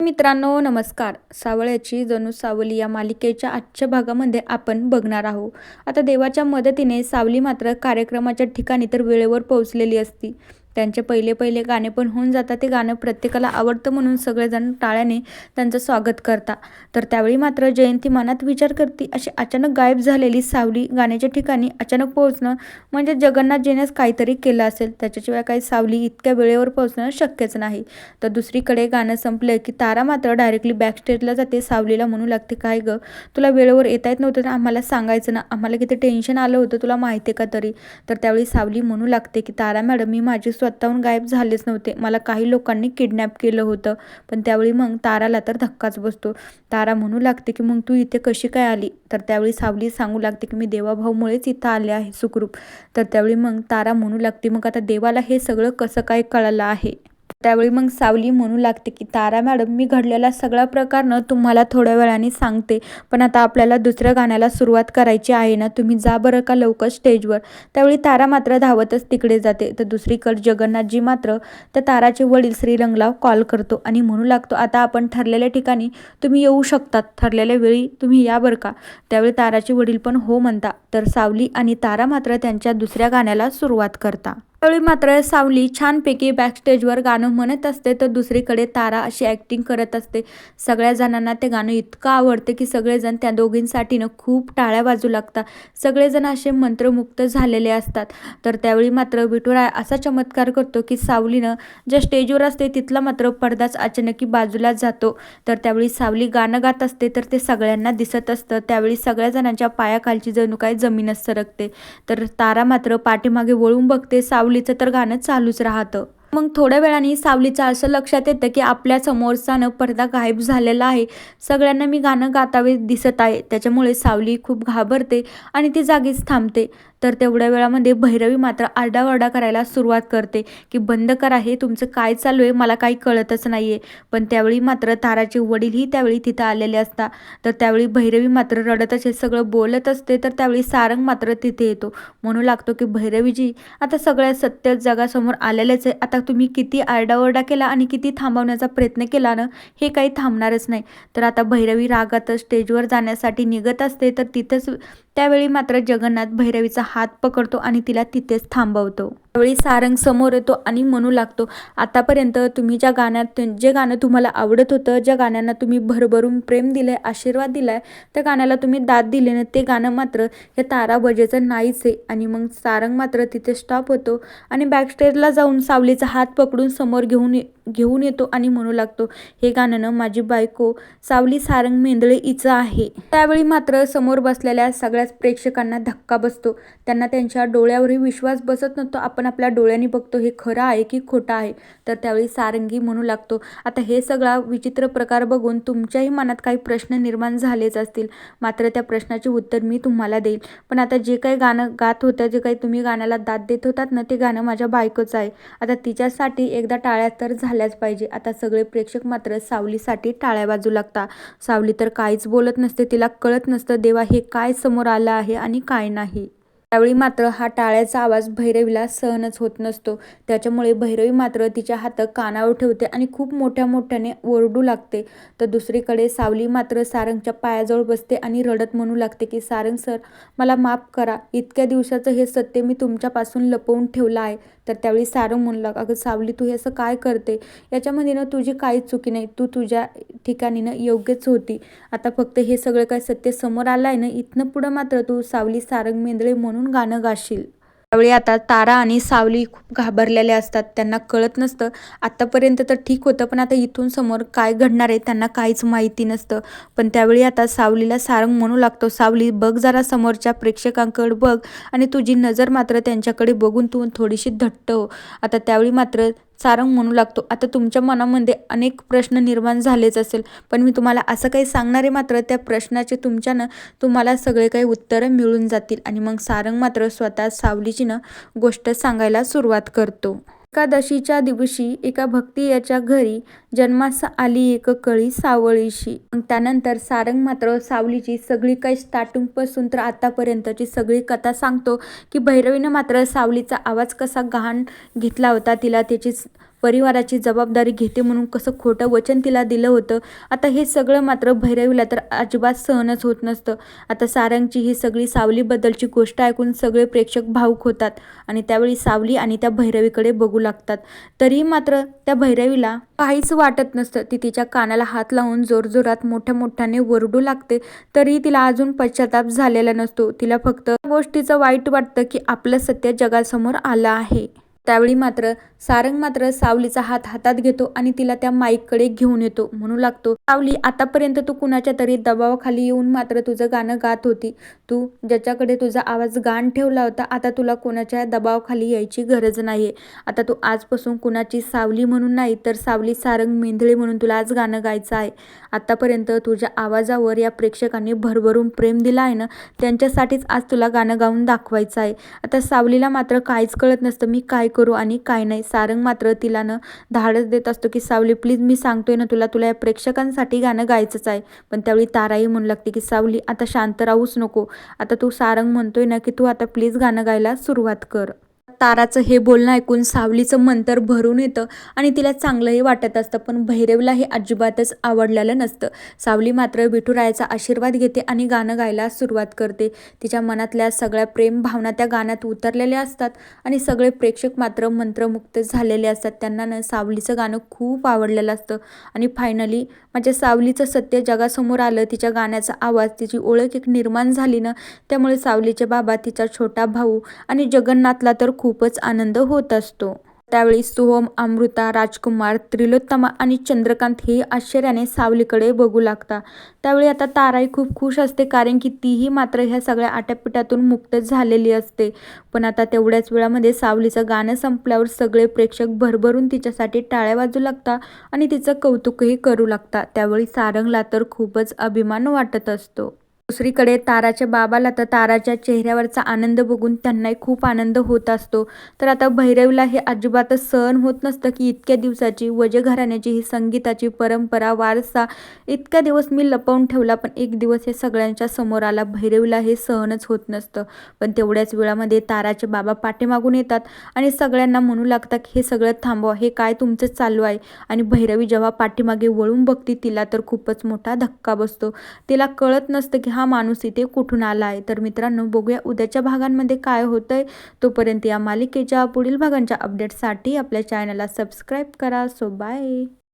मित्रांनो नमस्कार. सावळ्याची जणू सावली या मालिकेच्या आजच्या भागामध्ये आपण बघणार आहोत. आता देवाच्या मदतीने सावली मात्र कार्यक्रमाच्या ठिकाणी तर वेळेवर पोहोचलेली असती. त्यांचे पहिले पहिले गाणे पण होऊन जातात. ते गाणं प्रत्येकाला आवडतं म्हणून सगळेजण टाळ्याने त्यांचं स्वागत करता तर त्यावेळी मात्र जयंती मनात विचार करते अशी अचानक गायब झालेली सावली गाण्याच्या ठिकाणी अचानक पोहोचणं म्हणजे जगन्नाथ जेनेस काहीतरी केलं असेल. त्याच्याशिवाय काही सावली इतक्या वेळेवर पोहोचणं शक्यच नाही. तर दुसरीकडे गाणं संपलं की तारा मात्र डायरेक्टली बॅकस्टेजला जाते सावलीला म्हणू लागते काय गं? तुला वेळेवर येता येत नव्हतं ना? आम्हाला सांगायचं ना? आम्हाला किती टेन्शन आलं होतं तुला माहिती आहे का तरी? तर त्यावेळी सावली म्हणू लागते की तारा मॅडम मी माझी स्वतःहून गायब झालेच नव्हते. मला काही लोकांनी किडनॅप केलं होतं. पण त्यावेळी मग ताराला तर धक्काच बसतो. तारा म्हणू लागते की मग तू इथे कशी काय आली? तर त्यावेळी सावली सांगू लागते की मी देवाभाऊमुळेच इथं आले आहे सुखरूप. तर त्यावेळी मग तारा म्हणू लागते मग आता देवाला हे सगळं कसं काय कळलं आहे? त्यावेळी मग सावली म्हणू लागते की तारा मॅडम मी घडलेला सगळा प्रकारनं तुम्हाला थोड्या वेळाने सांगते. पण आता आपल्याला दुसऱ्या गाण्याला सुरुवात करायची आहे ना तुम्ही जा बरं का लवकर स्टेजवर. त्यावेळी तारा मात्र धावतच तिकडे जाते. तर दुसरीकडे जगन्नाथजी मात्र त्या ताराचे वडील श्रीरंगला कॉल करतो आणि म्हणू लागतो आता आपण ठरलेल्या ठिकाणी तुम्ही येऊ शकतात. ठरलेल्या वेळी तुम्ही या बरं का. त्यावेळी ताराचे वडील पण हो म्हणता. तर सावली आणि तारा मात्र त्यांच्या दुसऱ्या गाण्याला सुरुवात करता. त्यावेळी मात्र सावली छानपैकी बॅकस्टेजवर गाणं म्हणत असते तर दुसरीकडे तारा अशी ॲक्टिंग करत असते. सगळ्या जणांना ते गाणं इतकं आवडते की सगळेजण त्या दोघींसाठीनं खूप टाळ्या बाजू लागतात. सगळेजण असे मंत्रमुक्त झालेले असतात. तर त्यावेळी मात्र विठुराय असा चमत्कार करतो की सावलीनं ज्या स्टेजवर असते तिथला मात्र पडदाच अचानकी बाजूला जातो. तर त्यावेळी सावली गाणं गात असते तर ते सगळ्यांना दिसत असतं. त्यावेळी सगळ्या जणांच्या पायाखालची जणू काय जमीनच सरकते. तर तारा मात्र पाठीमागे वळून बघते सावली. सावलीचं तर गाणं चालूच राहतं. मग थोड्या वेळाने सावलीचं असं लक्षात येतं की आपल्या समोरचानं पडदा गायब झालेला आहे. सगळ्यांना मी गाणं गातावे दिसत आहे. त्याच्यामुळे सावली खूप घाबरते आणि ती जागीच थांबते. तर तेवढ्या वेळामध्ये भैरवी मात्र आरडाओरडा करायला सुरुवात करते की बंद करा हे तुमचं काय चालू आहे? मला काही कळतच नाही आहे पण त्यावेळी मात्र ताराचे वडीलही त्यावेळी तिथं आलेले असतात. तर त्यावेळी भैरवी मात्र रडतच हे सगळं बोलत असते. तर त्यावेळी सारंग मात्र तिथे येतो. म्हणू लागतो की भैरवीजी आता सगळ्या सत्य जगासमोर आलेलेच आहे. आता तुम्ही किती आरडाओरडा केला आणि किती थांबवण्याचा प्रयत्न केला ना हे काही थांबणारच नाही. तर आता भैरवी रागात स्टेजवर जाण्यासाठी निघत असते तर तिथंच त्यावेळी मात्र जगन्नाथ भैरवीचा हात पकडतो आणि तिला तिथेच थांबवतो. त्यावेळी सारंग समोर येतो आणि म्हणू लागतो आतापर्यंत तुम्ही ज्या गाण्यात जे गाणं तुम्हाला आवडत होतं ज्या गाण्यांना तुम्ही भरभरून प्रेम दिलंय आशीर्वाद दिलाय त्या गाण्याला तुम्ही दाद दिले ना ते गाणं मात्र हे तारा बजेचं नाहीच आहे. आणि मग सारंग मात्र तिथे स्टॉप होतो आणि बॅकस्टेजला जाऊन सावलीचा हात पकडून समोर घेऊन घेऊन येतो आणि म्हणू लागतो हे गाणं ना माझी बायको सावली सारंग मेंदळे हिचं आहे. त्यावेळी मात्र समोर बसलेल्या सगळ्याच प्रेक्षकांना धक्का बसतो. त्यांना त्यांच्या डोळ्यावरही विश्वास बसत नव्हतो. आपण आपल्या डोळ्यांनी बघतो हे खरं आहे की खोटं आहे? तर त्यावेळी सारंगी म्हणू लागतो आता हे सगळा विचित्र प्रकार बघून तुमच्याही मनात काही प्रश्न निर्माण झालेच असतील. मात्र त्या प्रश्नाचे उत्तर मी तुम्हाला देईल पण आता जे काही गाणं गात होतं जे काही तुम्ही गाण्याला दाद देत होतात ना ते गाणं माझ्या बायकोचं आहे. आता तिच्यासाठी एकदा टाळ्या तर झाल्याच पाहिजे. आता सगळे प्रेक्षक मात्र सावलीसाठी टाळ्या बाजू लागता. सावली तर काहीच बोलत नसते तिला कळत नसतं देवा हे काय समोर आलं आहे आणि काय नाही. त्यावेळी मात्र हा टाळ्याचा आवाज भैरवीला सहनच होत नसतो. त्याच्यामुळे भैरवी मात्र तिच्या हात कानावर ठेवते आणि खूप मोठ्या मोठ्याने ओरडू लागते. तर दुसरीकडे सावली मात्र सारंगच्या पायाजवळ बसते आणि रडत म्हणू लागते की सारंग सर मला माफ करा. इतक्या दिवसाचं हे सत्य मी तुमच्यापासून लपवून ठेवलं आहे. तर त्यावेळी सारंग म्हणू अगं सावली तू हे असं काय करते? याच्यामध्ये ना तुझी काहीच चुकी नाही. तू तुझ्या ठिकाणी ना योग्यच होती. आता फक्त हे सगळं काय सत्य समोर आलं आहे ना? इथनं पुढं मात्र तू सावली सारंग मेंदळे म्हणून गाणं गाशील. त्यावेळी आता तारा आणि सावली खूप घाबरलेल्या असतात. त्यांना कळत नसतं. आत्तापर्यंत तर ठीक होतं पण आता इथून समोर काय घडणार आहे त्यांना काहीच माहिती नसतं. पण त्यावेळी आता सावलीला सारंग म्हणू लागतो सावली बघ जरा समोरच्या प्रेक्षकांकडे बघ आणि तुझी नजर मात्र त्यांच्याकडे बघून तू थोडीशी धट्ट हो. आता त्यावेळी मात्र सारंग म्हणू लागतो. आता तुमच्या मनामध्ये अनेक प्रश्न निर्माण झालेच असेल. पण मी तुम्हाला असं काही सांगणारे मात्र त्या प्रश्नाचे तुमच्यानं तुम्हाला सगळे काही उत्तरं मिळून जातील. आणि मग सारंग मात्र स्वतः सावलीची ना गोष्ट सांगायला सुरुवात करतो. एकादशीच्या दिवशी एका भक्ती याच्या घरी जन्मास आली एक कळी सावळीशी. त्यानंतर सारंग मात्र सावलीची सगळी काही स्टार्टिंगपासून तर आतापर्यंतची सगळी कथा सांगतो की भैरवीनं मात्र सावलीचा आवाज कसा गहाण घेतला होता तिला त्याची परिवाराची जबाबदारी घेते म्हणून कसं खोटं वचन तिला दिलं होतं. आता हे सगळं मात्र भैरवीला तर अजिबात सहनच होत नसतं. आता सारंगची ही सगळी सावलीबद्दलची गोष्ट ऐकून सगळे प्रेक्षक भावुक होतात आणि त्यावेळी सावली आणि त्या भैरवीकडे बघू लागतात. तरीही मात्र त्या भैरवीला काहीच वाटत नसतं. ती तिच्या कानाला हात लावून जोरजोरात मोठ्या मोठ्याने वरडू लागते. तरी तिला अजून पश्चाताप झालेला नसतो. तिला फक्त गोष्टीचं वाईट वाटतं की आपलं सत्य जगासमोर आलं आहे. त्यावेळी मात्र सारंग मात्र सावलीचा हात हातात घेतो आणि तिला त्या माईककडे घेऊन येतो म्हणू लागतो सावली आतापर्यंत तू कुणाच्या तरी दबावाखाली येऊन मात्र तुझं गाणं गात होती. तू ज्याच्याकडे तुझा आवाज गाण ठेवला होता आता तुला कोणाच्या दबावाखाली यायची गरज नाही आता तू आजपासून कुणाची सावली म्हणून नाही तर सावली सारंग मेंधळे म्हणून तुला आज गाणं गायचं आहे. आतापर्यंत तुझ्या आवाजावर या प्रेक्षकांनी भरभरून प्रेम दिला आहे ना त्यांच्यासाठीच आज तुला गाणं गाऊन दाखवायचं आहे. आता सावलीला मात्र काहीच कळत नसतं मी काय करू आणि काय नाही. सारंग मात्र तिला न धाडस देत असतो की सावली प्लीज मी सांगतोय ना तुला तुला या प्रेक्षकांसाठी गाणं गायचंच आहे. पण त्यावेळी ताराही म्हणू लागते की सावली आता शांत राहूच नको. आता तू सारंग म्हणतोय ना की तू आता प्लीज गाणं गायला सुरुवात कर. ताराचं हे बोलणं ऐकून सावलीचं मंतर भरून येतं आणि तिला चांगलंही वाटत असतं पण भैरवला हे अजिबातच आवडलेलं नसतं. सावली मात्र विठुरायाचा आशीर्वाद घेते आणि गाणं गायला सुरुवात करते. तिच्या मनातल्या सगळ्या प्रेम भावना त्या गाण्यात उतरलेल्या असतात आणि सगळे प्रेक्षक मात्र मंत्रमुक्त झालेले असतात. त्यांना ना सावलीचं गाणं खूप आवडलेलं असतं. आणि फायनली माझ्या म्हणजे सावलीचं सत्य जगासमोर आलं तिच्या गाण्याचा आवाज तिची ओळख एक निर्माण झाली ना त्यामुळे सावलीचे बाबा तिचा छोटा भाऊ आणि जगन्नाथला तर खूपच आनंद होत असतो. त्यावेळी सोहम अमृता राजकुमार त्रिलोत्तमा आणि चंद्रकांत हे आश्चर्याने सावलीकडे बघू लागता. त्यावेळी आता ताराही खूप खुश असते कारण की तीही मात्र ह्या सगळ्या आट्यापिटातून मुक्त झालेली असते. पण आता तेवढ्याच वेळामध्ये सावलीचं गाणं संपल्यावर सगळे प्रेक्षक भरभरून तिच्यासाठी टाळ्या वाजू लागतात आणि तिचं कौतुकही करू लागता. त्यावेळी सारंगला तर खूपच अभिमान वाटत असतो. दुसरीकडे ताराच्या बाबाला तर ताराच्या चेहऱ्यावरचा आनंद बघून त्यांनाही खूप आनंद होत असतो. तर आता भैरवीला हे अजिबातच सहन होत नसतं की इतक्या दिवसाची वजे घराण्याची ही संगीताची परंपरा वारसा इतक्या दिवस मी लपवून ठेवला पण एक दिवस हे सगळ्यांच्या समोर आला. भैरवीला हे सहनच होत नसतं. पण तेवढ्याच वेळामध्ये ताराचे बाबा पाठीमागून येतात आणि सगळ्यांना म्हणू लागतात हे सगळं थांबवा हे काय तुमचं चालू आहे? आणि भैरवी जेव्हा पाठीमागे वळून बघते तिला तर खूपच मोठा धक्का बसतो. तिला कळत नसतं की हा माणूस इथे कुठून आला आहे तर मित्रांनो बघूया उद्याच्या भागांमध्ये काय होतंय. तोपर्यंत या मालिकेच्या पुढील भागांच्या अपडेटसाठी आपल्या चॅनलला सबस्क्राईब करा. So bye